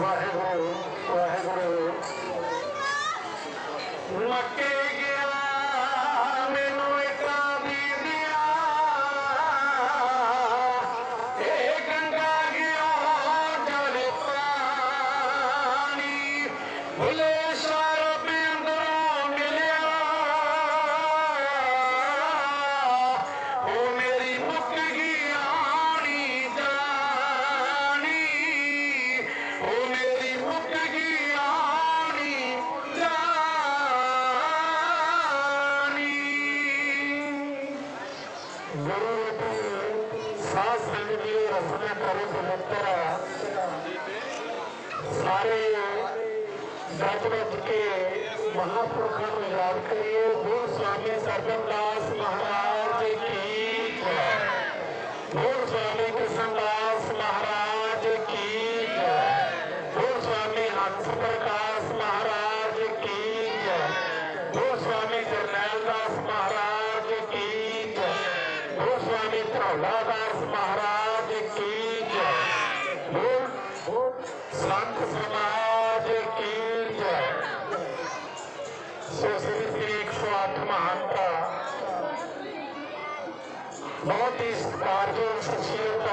ਵਾਹਿਗੁਰੂ ਵਾਹਿਗੁਰੂ। ਮੱਕੇ ਗੁਰੂ ਦੀ ਸਾਧ ਸੰਗਤ ਦੀ ਰਸਨਾ ਕਰੇ ਪਵਿੱਤਰ ਸਾਰੇ ਗੱਜ ਵੱਜ ਕੇ ਮਹਾਪੁਰਖਾਂ ਨੂੰ ਯਾਦ ਕਰੀਏ। ਗੁਰੂ ਸਵਾਮੀ ਸਰਬਦਾਸ ਗੁਰੂ ਸਵਾਮੀ ਮਹਾਰਾਜ ਕੀ ਜੈ। ਗੁਰੂ ਸੰਤ ਸਮਾਜ ਕੀ ਜੈ। ਸੋ ਸ੍ਰੀ ਸ੍ਰੀ 108 ਮਹੰਤਾ ਬਹੁਤ ਹੀ ਸਤਿਕਾਰਯੋਗ ਸ਼ਖਸੀਅਤ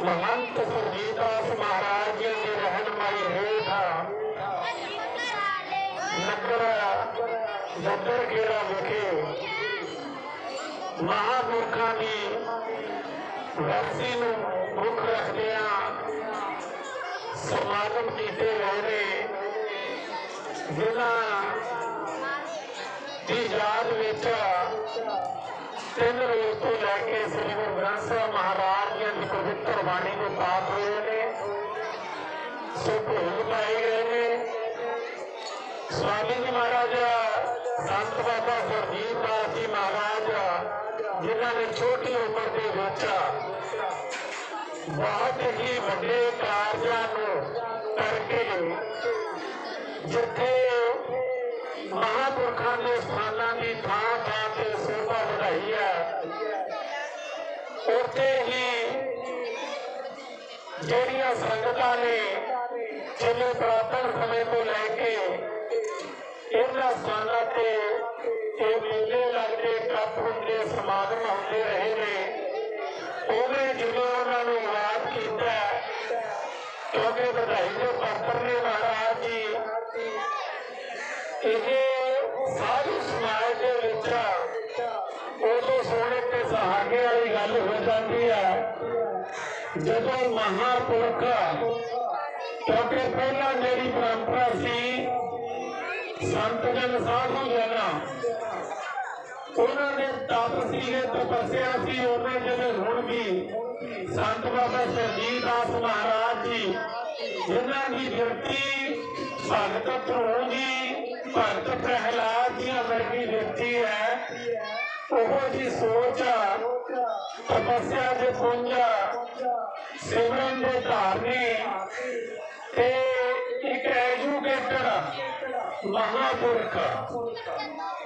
ਮਹੰਤ ਸੁਰਜੀਤ ਦਾਸ ਮਹਾਰਾਜ ਜੀ ਦੀ ਰਹਿਨਮਾਈ ਹੇਠਾਂ ਨਗਰ ਜੱਦਰ ਖੇੜਾ ਵਿਖੇ ਮਹਾਪੁਰਖਾਂ ਦੀ ਵਰਸੀ ਨੂੰ ਮੁੱਖ ਰੱਖਦਿਆਂ ਸਮਾਗਮ ਕੀਤੇ ਗਏ ਨੇ। ਜਿਨ੍ਹਾਂ ਦੀ ਯਾਦ ਵਿੱਚ ਤਿੰਨ ਰੋਜ਼ ਤੋਂ ਲੈ ਕੇ ਸ੍ਰੀ ਗੁਰੂ ਗ੍ਰੰਥ ਸਾਹਿਬ ਮਹਾਰਾਜ ਜੀ ਦੀ ਪਵਿੱਤਰ ਬਾਣੀ ਨੂੰ ਪਾਠ ਹੋਏ ਨੇ। ਸੋ ਭੋਗ ਪਾਏ ਗਏ ਨੇ। ਸਵਾਮੀ ਜੀ ਮਹਾਰਾਜ, ਸੰਤ ਬਾਬਾ ਗੁਰਦੀਪ ਦਾਸ ਜੀ ਮਹਾਰਾਜ ਜਿਨ੍ਹਾਂ ਨੇ ਛੋਟੀ ਉਮਰ ਦੇ ਵਿੱਚ ਬਹੁਤ ਹੀ ਵੱਡੇ ਕਾਰਜਾਂ ਨੂੰ ਕਰਕੇ ਜਿੱਥੇ ਮਹਾਪੁਰਖਾਂ ਦੇ ਸਥਾਨਾਂ ਦੀ ਥਾਂ ਥਾਂ ਤੇ ਸੋਭਾ ਵਧਾਈ ਹੈ ਉੱਥੇ ਹੀ ਜਿਹੜੀਆਂ ਸੰਗਤਾਂ ਨੇ ਜਿਵੇਂ ਪ੍ਰਾਤਨ ਸਮੇਂ ਤੋਂ ਲੈ ਕੇ ਇਹਨਾਂ ਸਥਾਨਾਂ ਤੇ ਇਹ ਮੇਲੇ ਲੱਗਦੇ ਕੱਪ ਹੁੰਦੇ, ਸਮਾਗਮ ਹੁੰਦੇ ਰਹੇ ਨੇ ਉਹਨੇ ਜਦੋਂ ਉਹਨਾਂ ਨੂੰ ਯਾਦ ਕੀਤਾ ਕਿਉਂਕਿ ਵਧਾਈ ਦੇ ਪਾਤਰ ਨੇ ਮਹਾਰਾਜ ਜੀ। ਇਹ ਸਾਰੀ ਸਮਾਜ ਦੇ ਵਿੱਚ ਉਦੋਂ ਸੋਹਣੇ ਤੇ ਸਹਾਗੇ ਵਾਲੀ ਗੱਲ ਹੋ ਜਾਂਦੀ ਹੈ ਜਦੋਂ ਮਹਾਪੁਰਖ ਕਿਉਂਕਿ ਪਹਿਲਾਂ ਮੇਰੀ ਪਰੰਪਰਾ ਸੀ, ਸੰਤ ਜਨ ਸਾਧੂ ਜਨ। ਉਹਨਾਂ ਨੇ ਤਪ ਸੀਗੇ ਤਪੱਸਿਆ ਸੀ, ਉਹਨੇ ਜਿਵੇਂ ਹੁਣ ਵੀ ਸੰਤ ਬਾਬਾ ਸਰਜੀਤ ਦਾਸ ਮਹਾਰਾਜ ਜੀ, ਜਿਨ੍ਹਾਂ ਦੀ ਵਿਅਕਤੀ ਭਗਤ ਧਰੋ ਜੀ, ਭਗਤ ਪ੍ਰਹਿਲਾਦ ਜੀ ਵਰਗੀ ਵਿਅਕਤੀ ਹੈ, ਉਹ ਜੀ ਸੋਚ ਤਪੱਸਿਆ ਦੇ ਪੁੰਜ ਸਿਮਰਨ ਦੇ ਧਾਰਨੇ ਤੇ ਇੱਕ ਐਜੂਕੇਟਡ ਮਹਾਪੁਰਖ,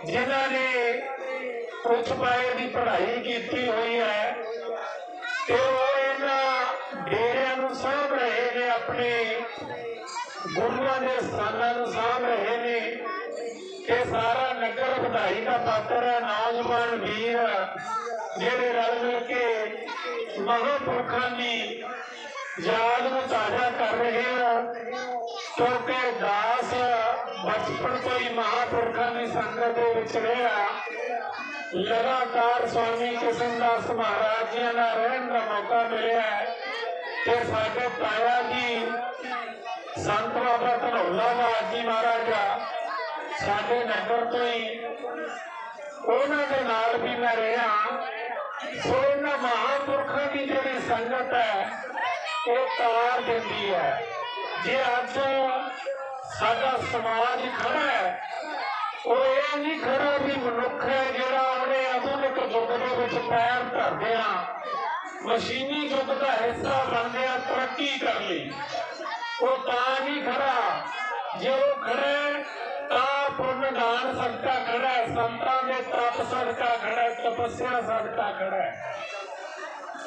ਜਿਨ੍ਹਾਂ ਨੇ ਉੱਚ ਪਾਏ ਦੀ ਪੜ੍ਹਾਈ ਕੀਤੀ ਹੋਈ ਹੈ ਤੇ ਉਹ ਇਹਨਾਂ ਡੇਰਿਆਂ ਨੂੰ ਸਾਂਭ ਰਹੇ ਨੇ, ਆਪਣੇ ਗੁਰੂਆਂ ਦੇ ਸਥਾਨਾਂ ਨੂੰ ਸਾਂਭ ਰਹੇ ਨੇ ਇਹ ਸਾਰਾ ਨਗਰ ਵਧਾਈ ਦਾ ਪਾਤਰ ਹੈ ਨੌਜਵਾਨ ਵੀਰ। ਜਿਹੜੇ ਰਲ ਮਿਲ ਕੇ ਮਹਾਂਪੁਰਖਾਂ ਦੀ ਯਾਦ ਨੂੰ ਤਾਜ਼ਾ ਕਰ ਰਹੇ ਹੋ। ਕਿਉਂਕਿ ਦਾਸ ਬਚਪਨ ਤੋਂ ਹੀ ਮਹਾਂਪੁਰਖਾਂ ਦੀ ਸੰਗਤ ਦੇ ਵਿੱਚ ਰਿਹਾ। ਲਗਾਤਾਰ ਸਵਾਮੀ ਕਿਸ਼ਨਦਾਸ ਮਹਾਰਾਜ ਜੀ ਨਾਲ ਰਹਿਣ ਦਾ ਮੌਕਾ ਮਿਲਿਆ ਤੇ ਸਾਡੇ ਤਾਇਆ ਜੀ, ਸੰਤ ਬਾਬਾ ਧਨੌਲਾ ਮਹਾਰਾਜ ਜੀ ਮਹਾਰਾਜਾ ਸਾਡੇ ਨਗਰ ਤੋਂ ਹੀ ਉਹਨਾਂ ਦੇ ਨਾਲ ਵੀ ਮੈਂ ਰਿਹਾ। ਸੋ ਇਹਨਾਂ ਮਹਾਂਪੁਰਖਾਂ ਦੀ ਜਿਹੜੀ ਸੰਗਤ ਹੈ, ਉਹ ਤਾਰ ਦਿੰਦੀ ਹੈ। ਜੇ ਅੱਜ ਸਾਡਾ ਸਮਾਜ ਖੜਾ ਹੈ, ਉਹ ਇਹ ਨਹੀਂ ਖੜਾ ਵੀ ਮਨੁੱਖ ਹੈ ਜਿਹੜਾ ਆਪਣੇ ਆਧੁਨਿਕ ਯੁੱਗ ਦੇ ਵਿੱਚ ਪੈਰ ਧਰਦਿਆਂ ਮਸ਼ੀਨੀ ਯੁੱਗ ਦਾ ਹਿੱਸਾ ਬਣਦੇ ਆ ਤਰੱਕੀ ਕਰ ਲਈ। ਉਹ ਤਾਂ ਨਹੀਂ ਖੜਾ। ਜੇ ਉਹ ਖੜੇ ਤਾਂ ਪੁੰਨ ਦਾਨ ਸਦਕਾ ਖੜਾ ਹੈ ਸੰਤਾਂ ਦੇ ਤਪ ਸਦਕਾ ਖੜਾ ਹੈ ਤਪੱਸਿਆ ਸਦਕਾ ਖੜਾ ਹੈ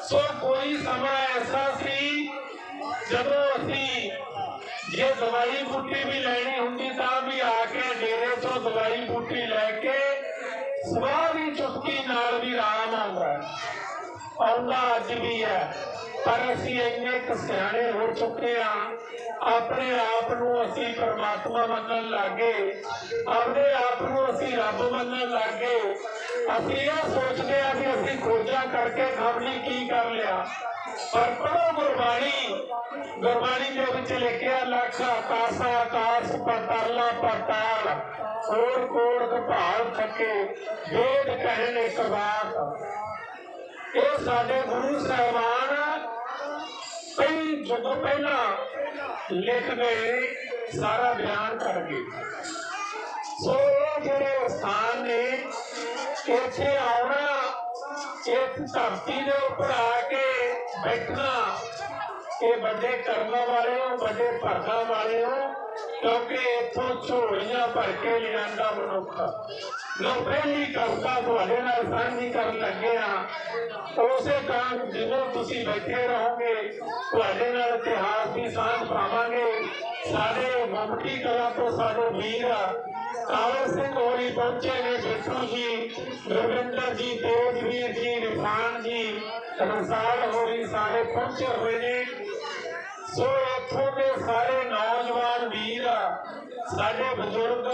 ਸੋ ਕੋਈ ਸਮਾਂ ਐਸਾ ਸੀ ਜਦੋਂ ਅਸੀਂ ਜੇ ਦਵਾਈ ਬੂਟੀ ਵੀ ਲੈਣੀ ਹੁੰਦੀ ਤਾਂ ਵੀ ਆ ਕੇ ਡੇਰੇ ਤੋਂ ਦਵਾਈ ਬੂਟੀ ਲੈ ਕੇ ਸਵਾਹ ਦੀ ਚੁਟਕੀ ਨਾਲ ਵੀ ਆਰਾਮ ਆਉਂਦਾ ਹੈ ਆਉਂਦਾ ਅੱਜ ਵੀ ਹੈ। ਪਰ ਅਸੀਂ ਇੰਨੇ ਕੁ ਹੋ ਚੁੱਕੇ ਆ ਆਪਣੇ ਆਪ ਨੂੰ ਅਸੀਂ ਪਰਮਾਤਮਾ ਮੰਨਣ ਲੱਗੇ। ਆਪਣੇ ਆਪ ਨੂੰ ਅਸੀਂ ਰੱਬ ਮੰਨਣ ਲੱਗੇ। ਅਸੀਂ ਇਹ ਸੋਚਦੇ ਆ ਕਿ ਅਸੀਂ ਖੋਜਾਂ ਕਰਕੇ ਖਬਰੀ ਕੀ ਕਰ ਲਿਆ। ਪਰ ਪੜੋ ਗੁਰਬਾਣੀ ਗੁਰਬਾਣੀ ਦੇ ਵਿੱਚ ਲਿਖਿਆ, ਲੱਖ ਆਕਾਸ਼ਾ, ਆਕਾਸ਼ ਪਤਾਲਾ, ਪਤਾਲ ਕੋੜ ਕੋੜ ਕਪਾਲ ਥਕੇ ਵੇਦ ਕਹਿਣ ਇੱਕ ਬਾਤ। ਇਹ ਸਾਡੇ ਗੁਰੂ ਸਾਹਿਬਾਨ ਕਈ ਯੁੱਗ ਪਹਿਲਾਂ ਲਿਖ ਗਏ ਸਾਰਾ ਬਿਆਨ ਕਰ ਗਏ। ਸੋ ਜਿਹੜੇ ਸਥਾਨ ਨੇ, ਇੱਥੇ ਆਉਣਾ, ਇਸ ਧਰਤੀ ਦੇ ਉੱਪਰ ਆ ਕੇ ਬੈਠਣਾ, ਇਹ ਵੱਡੇ ਕਰਮਾਂ ਵਾਲੇ ਹੋ ਵੱਡੇ ਭਾਗਾਂ ਵਾਲੇ ਹੋ ਕਿਉਂਕਿ ਇੱਥੋਂ ਝੋਲੀਆਂ ਭਰ ਕੇ ਲਿਆਂਦਾ ਮਨੁੱਖ। ਲੋ ਪਹਿਲੀ ਕਵਿਤਾ ਤੁਹਾਡੇ ਨਾਲ ਸਾਂਝੀ ਕਰਨ ਲੱਗੇ ਆ ਉਸੇ ਕਾਂ ਜਿਵੇਂ ਤੁਸੀਂ ਬੈਠੇ ਰਹੋਗੇ, ਤੁਹਾਡੇ ਨਾਲ ਇਤਿਹਾਸ ਦੀ ਸਾਂਝ ਪਾਵਾਂਗੇ। ਸਾਡੇ ਮਮਟੀ ਕਲਾ ਤੋਂ ਸਾਡੇ ਵੀਰ ਕਾਵਰ ਸਿੰਘ ਹੋਰੀ ਪਹੁੰਚੇ ਨੇ ਬਿੱਟੂ ਜੀ, ਰਵਿੰਦਰ ਜੀ, ਤੇਜਵੀਰ ਜੀ ਰਿਫਾਨ ਜੀ। ਰਸਾਲ ਹੋਰੀ ਸਾਰੇ ਪਹੁੰਚੇ ਹੋਏ ਨੇ। ਸੋ ਇੱਥੋਂ ਦੇ ਸਾਰੇ ਨੌਜਵਾਨ ਸਾਡੇ ਬਜ਼ੁਰਗ,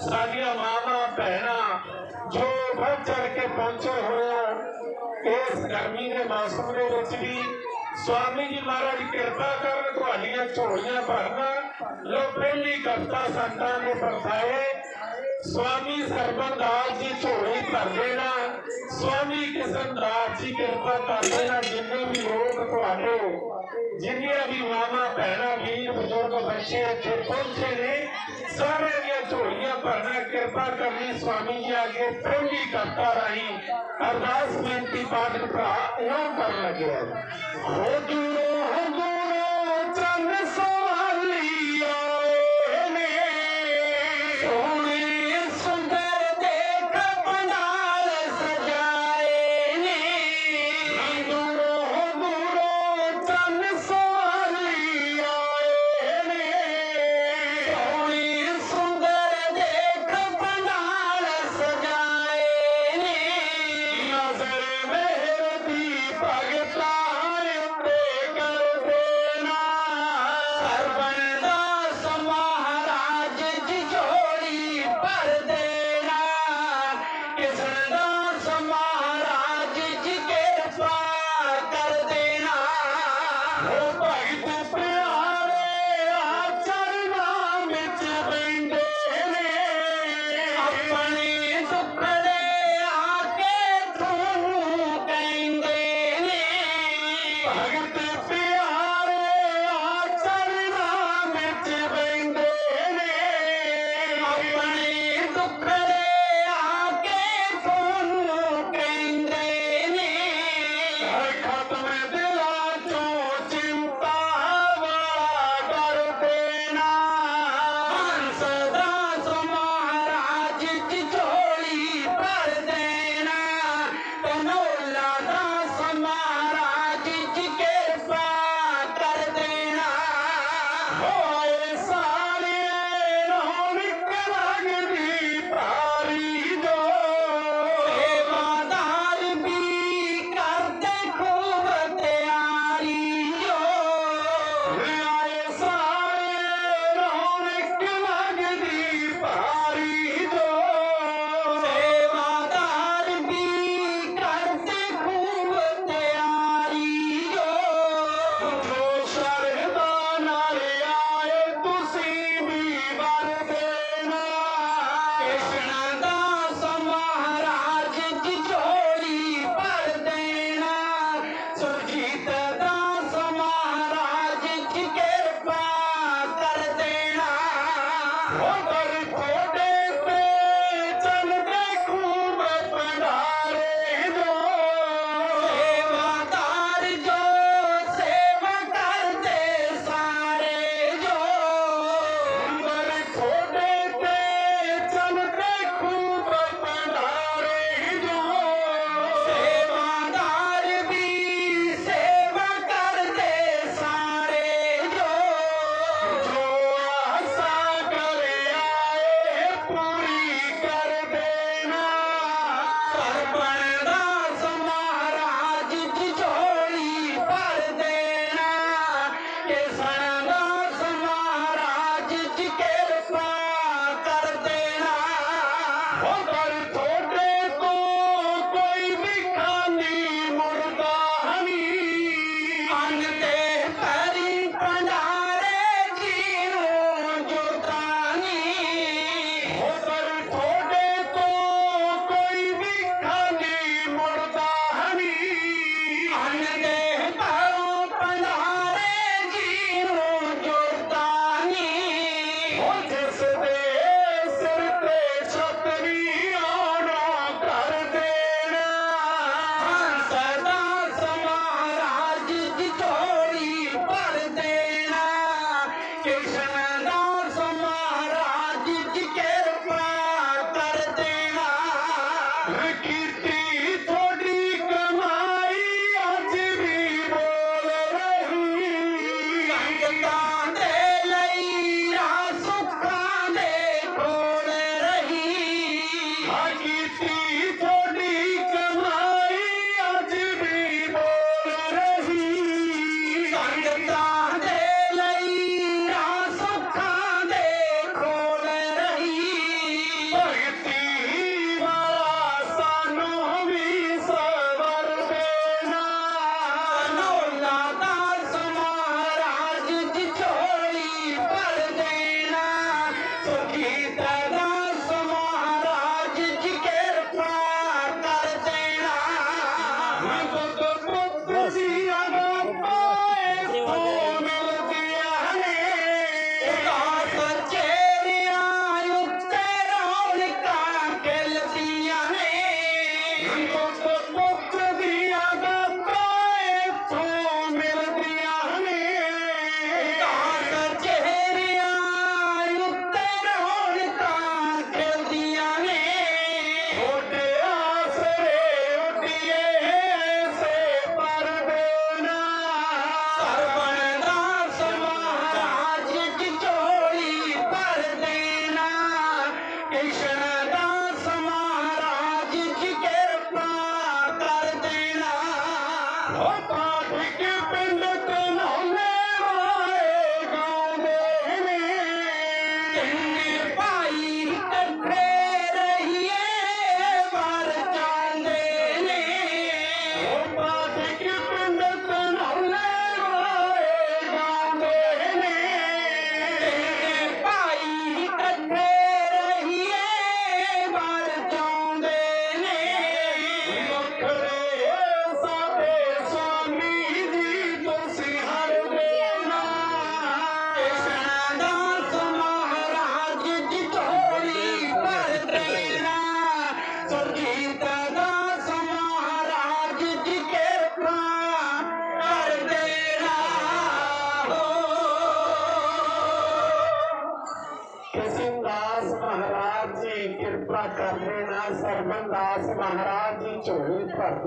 ਸਾਡੀਆਂ ਮਾਵਾਂ, ਭੈਣਾਂ, ਜੋ ਵੱਧ ਚੜ ਕੇ ਪਹੁੰਚੇ ਹੋਏ ਆ, ਇਸ ਗਰਮੀ ਦੇ ਮੌਸਮ ਦੇ ਵਿੱਚ ਵੀ ਸਵਾਮੀ ਜੀ ਮਹਾਰਾਜ ਕਿਰਪਾ ਕਰਨ, ਤੁਹਾਡੀਆਂ ਝੋਲੀਆਂ ਭਰਨ ਲੋ ਪਹਿਲੀ ਕਵਿਤਾ ਸੰਤਾਂ ਨੇ ਵਰਤਾਏ ਸਵਾਮੀ ਸਰਬੰਦਾਸ ਜੀ ਝੋਲੀ ਭਰ ਦੇਣਾ। ਸਵਾਮੀ ਕਿਸਨਦਾਸ ਜੀ ਕਿਰਪਾ ਕਰ ਦੇਣਾ। ਜਿੰਨੇ ਵੀ ਲੋਕ ਤੁਹਾਡੇ, ਜਿੰਨੀਆਂ ਵੀ ਮਾਵਾਂ, ਭੈਣਾਂ, ਵੀਰ, ਬਜ਼ੁਰਗ, ਬੱਚੇ ਇੱਥੇ ਪਹੁੰਚੇ ਨੇ, ਸਾਰਿਆਂ ਦੀਆਂ ਝੋਲੀਆਂ ਭਰਨਾ। ਕਿਰਪਾ ਕਰਨੀ ਸਵਾਮੀ ਜੀ ਅੱਗੇ ਪਹਿਲੀ ਕਵਿਤਾ ਰਾਹੀਂ। ਅਰਦਾਸ ਬੇਨਤੀ ਪਾਠ ਭਰਾ ਉਹ ਕਰਨ ਲੱਗਿਆ ਹੋ ਹੋ ਦੂਰੋਂ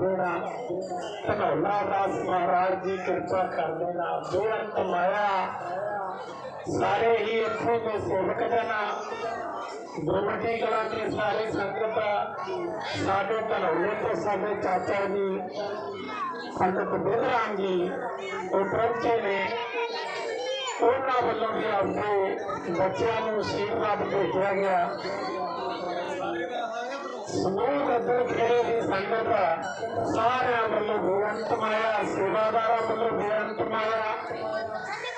ਦੇਣਾ ਧਨੌਲਾ ਦਾਸ ਮਹਾਰਾਜ ਜੀ ਕਿਰਪਾ ਕਰ ਦੇਣਾ ਬੇਅੰਤ ਮਾਇਆ, ਸਾਰੇ ਹੀ ਇੱਥੇ ਦੇ ਸੇਵਕ ਜਨਾ ਗੁਰਮਤਿ ਕਲਾ ਦੇ ਸਾਰੇ ਸੰਗਤ ਸਾਡੇ ਧਨੌਲੇ ਤੋਂ ਸਾਡੇ ਚਾਚਾ ਜੀ, ਸੰਗਤ ਬਿਰਰਾਮ ਜੀ, ਉਹ ਪਹੁੰਚੇ ਨੇ। ਉਹਨਾਂ ਵੱਲੋਂ ਵੀ ਆਪਣੇ ਬੱਚਿਆਂ ਨੂੰ ਆਸ਼ੀਰਵਾਦ ਭੇਜਿਆ ਗਿਆ। ਸਮੂਹ ਗੱਦਰ ਖੇੜੇ ਦੀ ਸੰਗਤ ਸਾਰਿਆਂ ਵੱਲੋਂ ਬੇਅੰਤ ਮਾਇਆ ਸੇਵਾਦਾਰਾਂ ਵੱਲੋਂ ਬੇਅੰਤ ਮਾਇਆ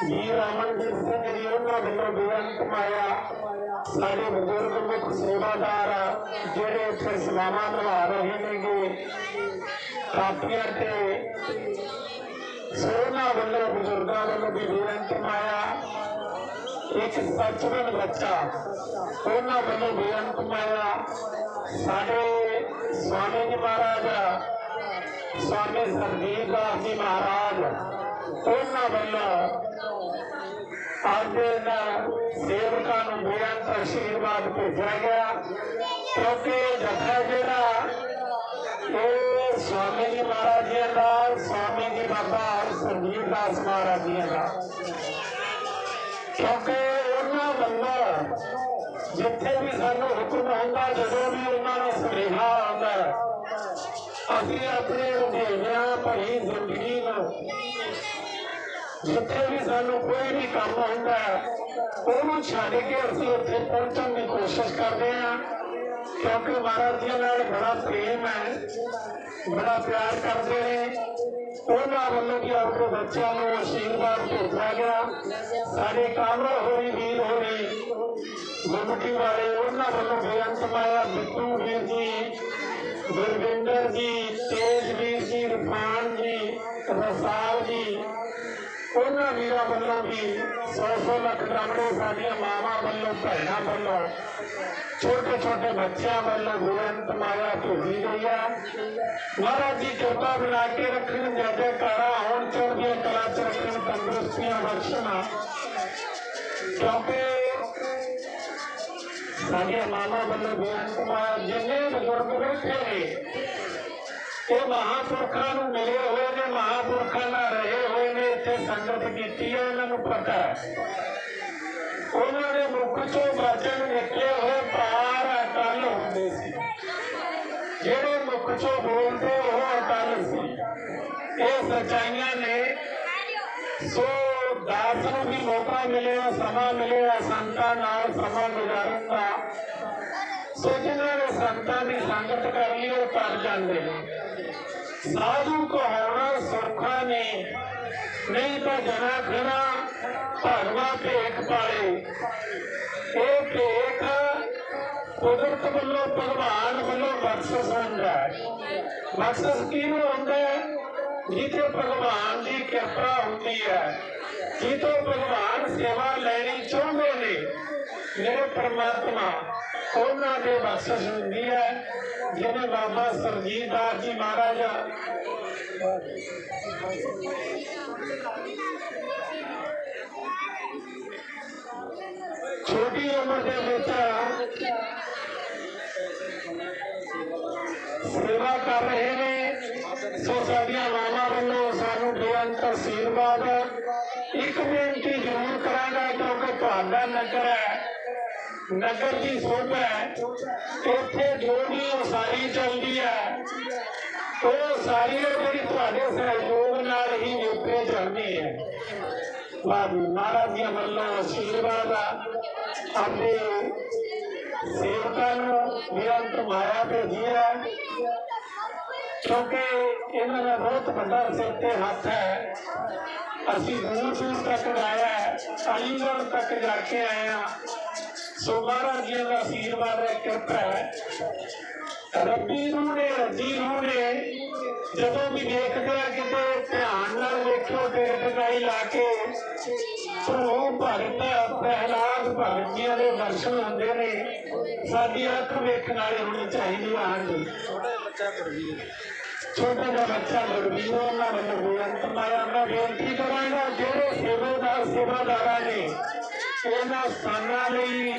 ਜੀ ਰਾਮਨਜੀਤ ਸਿੰਘ ਜੀ ਉਹਨਾਂ ਵੱਲੋਂ ਬੇਅੰਤ ਮਾਇਆ ਸਾਡੇ ਬਜ਼ੁਰਗ ਮੁਖ ਸੇਵਾਦਾਰ ਜਿਹੜੇ ਇੱਥੇ ਸੇਵਾਵਾਂ ਨਿਭਾ ਰਹੇ ਨੇਗੇ ਕਾਪੀਆਂ ਤੇ ਸੋਨਾ ਵੱਲੋਂ ਬਜ਼ੁਰਗਾਂ ਵੱਲੋਂ ਵੀ ਬੇਅੰਤ ਮਾਇਆ ਇੱਕ ਸੱਚਵਨ ਬੱਚਾ ਉਹਨਾਂ ਵੱਲੋਂ ਬੇਅੰਤ ਮਾਇਆ ਸਾਡੇ ਸਵਾਮੀ ਜੀ ਮਹਾਰਾਜ ਸਵਾਮੀ ਸਰਦੀਪ ਦਾਸ ਜੀ ਮਹਾਰਾਜ ਉਹਨਾਂ ਵੱਲੋਂ ਅੱਜ ਇਹਨਾਂ ਸੇਵਕਾਂ ਨੂੰ ਬੇਅੰਤ ਆਸ਼ੀਰਵਾਦ ਭੇਜਿਆ ਗਿਆ ਕਿਉਂਕਿ ਜਥਾ ਜਿਹੜਾ ਇਹ ਸਵਾਮੀ ਜੀ ਮਹਾਰਾਜ ਜੀ ਦਾ ਸਵਾਮੀ ਜੀ ਬਾਬਾ ਸਰਜੀਤ ਦਾਸ ਮਹਾਰਾਜ ਜੀ ਦਾ ਕਿਉਂਕਿ ਉਹਨਾਂ ਵੱਲੋਂ ਜਿੱਥੇ ਵੀ ਸਾਨੂੰ ਹੁਕਮ ਹੁੰਦਾ, ਜਦੋਂ ਵੀ ਉਹਨਾਂ ਦਾ ਸੁਨੇਹਾ ਆਉਂਦਾ ਅਸੀਂ ਆਪਣੇ ਰੁਝੇਵਿਆਂ ਭਰੀ ਜ਼ਿੰਦਗੀ ਨੂੰ ਜਿੱਥੇ ਵੀ ਸਾਨੂੰ ਕੋਈ ਵੀ ਕੰਮ ਹੁੰਦਾ ਉਹਨੂੰ ਛੱਡ ਕੇ ਅਸੀਂ ਉੱਥੇ ਪਹੁੰਚਣ ਦੀ ਕੋਸ਼ਿਸ਼ ਕਰਦੇ ਹਾਂ। ਕਿਉਂਕਿ ਮਹਾਰਾਜ ਜੀ ਨਾਲ ਬੜਾ ਪ੍ਰੇਮ ਹੈ, ਬੜਾ ਪਿਆਰ ਕਰਦੇ ਨੇ। ਉਹਨਾਂ ਵੱਲੋਂ ਵੀ ਆਪਣੇ ਬੱਚਿਆਂ ਨੂੰ ਆਸ਼ੀਰਵਾਦ ਭੇਜਿਆ ਗਿਆ। ਸਾਡੇ ਕਾਮਰਾ ਹੋਈ ਵੀਰ ਹੋਣੀ ਗੁਰਮੁਖੀ ਵਾਲੇ, ਉਹਨਾਂ ਵੱਲੋਂ ਬੇਅੰਤ ਮਾਇਆ, ਬਿੱਟੂ ਵੀਰ ਜੀ, ਗੁਰਵਿੰਦਰ ਜੀ ਤੇਜਵੀਰ ਜੀ ਰਫਾਨ ਜੀ, ਰਸਾਲ ਜੀ ਉਹਨਾਂ ਵੀਰਾਂ ਵੱਲੋਂ ਵੀ 100 ਲੱਖ ਡਾਂਡੇ ਸਾਡੀਆਂ ਮਾਵਾਂ ਵੱਲੋਂ ਭੈਣਾਂ ਵੱਲੋਂ ਛੋਟੇ ਛੋਟੇ ਬੱਚਿਆਂ ਵੱਲੋਂ ਬੇਅੰਤ ਮਾਇਆ ਭੇਜੀ ਗਈ ਹੈ ਮਹਾਰਾਜ ਜੀ ਕਿਰਪਾ ਬਣਾ ਕੇ ਰੱਖਣ ਜੈ ਜੈਕਾਰਾ ਹੋਣ ਚੜ੍ਹਦੀਆਂ ਕਲਾ ਚ ਰੱਖਣ ਤੰਦਰੁਸਤੀਆਂ ਬਖਸ਼ਣਾ ਕਿਉਂਕਿ ਸਾਡੀਆਂ ਮਾਵਾਂ ਵੱਲੋਂ ਬੇਅੰਤ ਮਾਇਆ ਜਿੰਨੇ ਬਜ਼ੁਰਗ ਬੈਠੇ ਨੇ ਇਹ ਮਹਾਂਪੁਰਖਾਂ ਨੂੰ ਮਿਲੇ ਹੋਏ ਨੇ, ਮਹਾਂਪੁਰਖਾਂ ਨਾਲ ਰਹੇ ਹੋਏ ਨੇ, ਇੱਥੇ ਸੰਗਤ ਕੀਤੀ ਹੈ ਉਹਨਾਂ ਨੂੰ ਪਤਾ ਹੈ। ਉਹਨਾਂ ਦੇ ਮੁਖ ਚੋਂ ਵਚਨ ਨਿਕਲੇ ਹੋਏ ਪਾਰ ਅਟਲ ਹੁੰਦੇ ਸੀ। ਜਿਹੜੇ ਮੁਖ ਚੋਂ ਬੋਲਦੇ, ਉਹ ਅਟਲ ਸੀ। ਇਹ ਸਚਾਈਆਂ ਨੇ। ਸੋ ਦਾਸ ਨੂੰ ਵੀ ਮੌਕਾ ਮਿਲਿਆ, ਸਮਾਂ ਮਿਲਿਆ, ਸੰਤਾਂ ਨਾਲ ਸਮਾਂ ਗੁਜ਼ਾਰਨ ਦਾ। ਜਿਨ੍ਹਾਂ ਨੇ ਸੰਤਾਂ ਦੀ ਸੰਗਤ ਕਰ ਲਈ ਉਹ ਤਰ ਜਾਂਦੇ ਨੇ। ਸਾਧੂ ਕਹਾਉਣਾ ਸੌਖਾ ਨੇ ਨਹੀਂ ਤਾਂ ਜਨਾ ਖਣਾ ਭਗਵਾ ਭੇਖ ਪਾਲੇ। ਇਹ ਭੇਖ ਕੁਦਰਤ ਵੱਲੋਂ, ਭਗਵਾਨ ਵੱਲੋਂ ਬਖਸ਼ਿਸ਼ ਹੁੰਦਾ ਹੈ। ਬਖਸ਼ਿਸ਼ ਕਿਹਨੂੰ ਹੁੰਦਾ ਹੈ? ਜਿੱਥੇ ਭਗਵਾਨ ਦੀ ਕਿਰਪਾ ਹੁੰਦੀ ਹੈ। ਜਿੱਥੋਂ ਭਗਵਾਨ ਸੇਵਾ ਲੈਣੀ ਚਾਹੁੰਦੇ ਨੇ ਮੇਰੇ ਪਰਮਾਤਮਾ ਉਹਨਾਂ ਦੇ ਬਖਸ਼ਿਸ਼ ਹੁੰਦੀ ਹੈ ਜਿਵੇਂ ਬਾਬਾ ਸਰਜੀਤ ਦਾਸ ਜੀ ਮਹਾਰਾਜ ਛੋਟੀ ਉਮਰ ਦੇ ਵਿੱਚ ਸੇਵਾ ਕਰ ਰਹੇ ਨੇ। ਸੋ ਸਾਡੀਆਂ ਮਾਵਾਂ ਵੱਲੋਂ ਸਾਨੂੰ ਬੇਅੰਤ ਆਸ਼ੀਰਵਾਦ ਇੱਕ ਬੇਨਤੀ ਜ਼ਰੂਰ ਕਰਾਂਗਾ, ਕਿਉਂਕਿ ਤੁਹਾਡਾ ਨਗਰ ਹੈ। ਨਗਰ ਦੀ ਸੋਭਾ ਹੈ ਇੱਥੇ ਜੋ ਵੀ ਉਸਾਰੀ ਚੱਲਦੀ ਹੈ। ਉਹ ਸਾਰੀ ਜਿਹੜੀ ਤੁਹਾਡੇ ਸਹਿਯੋਗ ਨਾਲ ਹੀ ਨਿਭੇ ਜਾਂਦੀ ਹੈ। ਬਾਬੂ ਮਹਾਰਾਜ ਜੀ ਵੱਲੋਂ ਆਸ਼ੀਰਵਾਦ ਆਪਣੇ ਸੇਵਕਾਂ ਨੂੰ ਨਿਰੰਤਰ ਮਾਇਆ ਭੇਜੀ ਕਿਉਂਕਿ ਇਹਨਾਂ ਦਾ ਬਹੁਤ ਵੱਡਾ ਸਿਰ ਤੇ ਹੱਥ ਹੈ। ਅਸੀਂ ਦੂਰ ਦੂਰ ਤੱਕ ਗਾਇਆ ਹੈ ਅਲੀਗੜ੍ਹ ਤੱਕ ਜਾ ਕੇ ਆਏ ਹਾਂ ਸੋ ਮਹਾਰਾਜ ਜੀ ਦਾ ਆਸ਼ੀਰਵਾਦ ਹੈ, ਕਿਰਪਾ ਹੈ। ਰੱਬੀ ਨੂੰ ਨੇ, ਰੱਜੀ ਨੂੰ ਨੇ, ਜਦੋਂ ਵੀ ਦੇਖਦੇ ਆ ਕਿਤੇ ਧਿਆਨ ਨਾਲ ਵੇਖੋ ਤੇ ਟਕਾਈ ਲਾ ਕੇ ਪ੍ਰਭੂ ਭਗਤ, ਪ੍ਰਹਿਲਾਦ ਭਗਤ ਜੀ ਦੇ ਦਰਸ਼ਨ ਹੁੰਦੇ ਨੇ। ਸਾਡੀ ਅੱਖ ਵੇਖਣ ਵਾਲੀ ਹੋਣੀ ਚਾਹੀਦੀ ਆ, ਹਾਂਜੀ। ਛੋਟਾ ਜਿਹਾ ਬੱਚਾ ਗੁਰਵੀਰ ਉਹਨਾਂ ਵੱਲੋਂ ਬੇਨਤ ਮਾਇਆ ਬੇਨਤੀ ਕਰਾਂਗਾ, ਜਿਹੜੇ ਸੇਵਾਦਾਰ ਸੇਵਾਦਾਰਾਂ ਨੇ ਉਹਨਾਂ ਸਥਾਨਾਂ ਲਈ